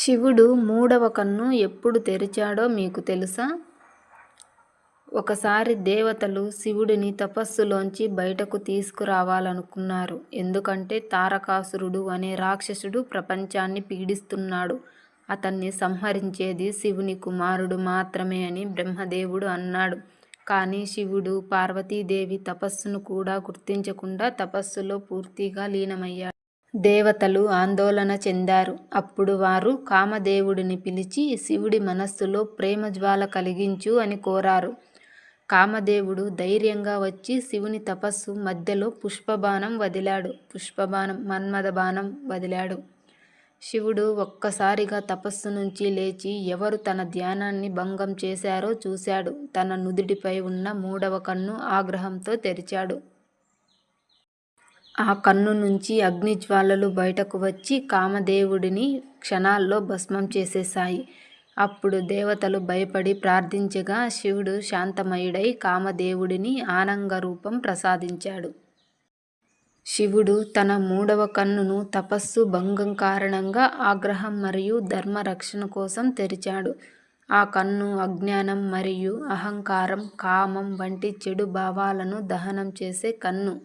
శివుడు మూడవ కన్ను ఎప్పుడు తెరిచాడో మీకు తెలుసా? ఒకసారి దేవతలు శివుడిని తపస్సులోంచి బయటకు తీసుకురావాలనుకున్నారు. ఎందుకంటే తారకాసురుడు అనే రాక్షసుడు ప్రపంచాన్ని పీడిస్తున్నాడు. అతన్ని సంహరించేది శివుని కుమారుడు మాత్రమే అని బ్రహ్మదేవుడు అన్నాడు. కానీ శివుడు పార్వతీదేవి తపస్సును కూడా గుర్తించకుండా తపస్సులో పూర్తిగా లీనమయ్యాడు. దేవతలు ఆందోళన చెందారు. అప్పుడు వారు కామదేవుడిని పిలిచి శివుడి మనస్సులో ప్రేమజ్వాల కలిగించు అని కోరారు. కామదేవుడు ధైర్యంగా వచ్చి శివుని తపస్సు మధ్యలో పుష్పబాణం వదిలాడు. పుష్పబాణం మన్మథ బాణం వదిలాడు. శివుడు ఒక్కసారిగా తపస్సు నుంచి లేచి ఎవరు తన ధ్యానాన్ని భంగం చేశారో చూశాడు. తన నుదుటిపై ఉన్న మూడవ కన్ను ఆగ్రహంతో తెరిచాడు. ఆ కన్ను నుంచి అగ్నిజ్వాలలు బయటకు వచ్చి కామదేవుడిని క్షణాల్లో భస్మం చేసేశాయి. అప్పుడు దేవతలు భయపడి ప్రార్థించగా శివుడు శాంతమయుడై కామదేవుడిని ఆనంగరూపం ప్రసాదించాడు. శివుడు తన మూడవ కన్నును తపస్సు భంగం కారణంగా ఆగ్రహం మరియు ధర్మరక్షణ కోసం తెరిచాడు. ఆ కన్ను అజ్ఞానం మరియు అహంకారం, కామం వంటి చెడు భావాలను దహనం చేసే కన్ను.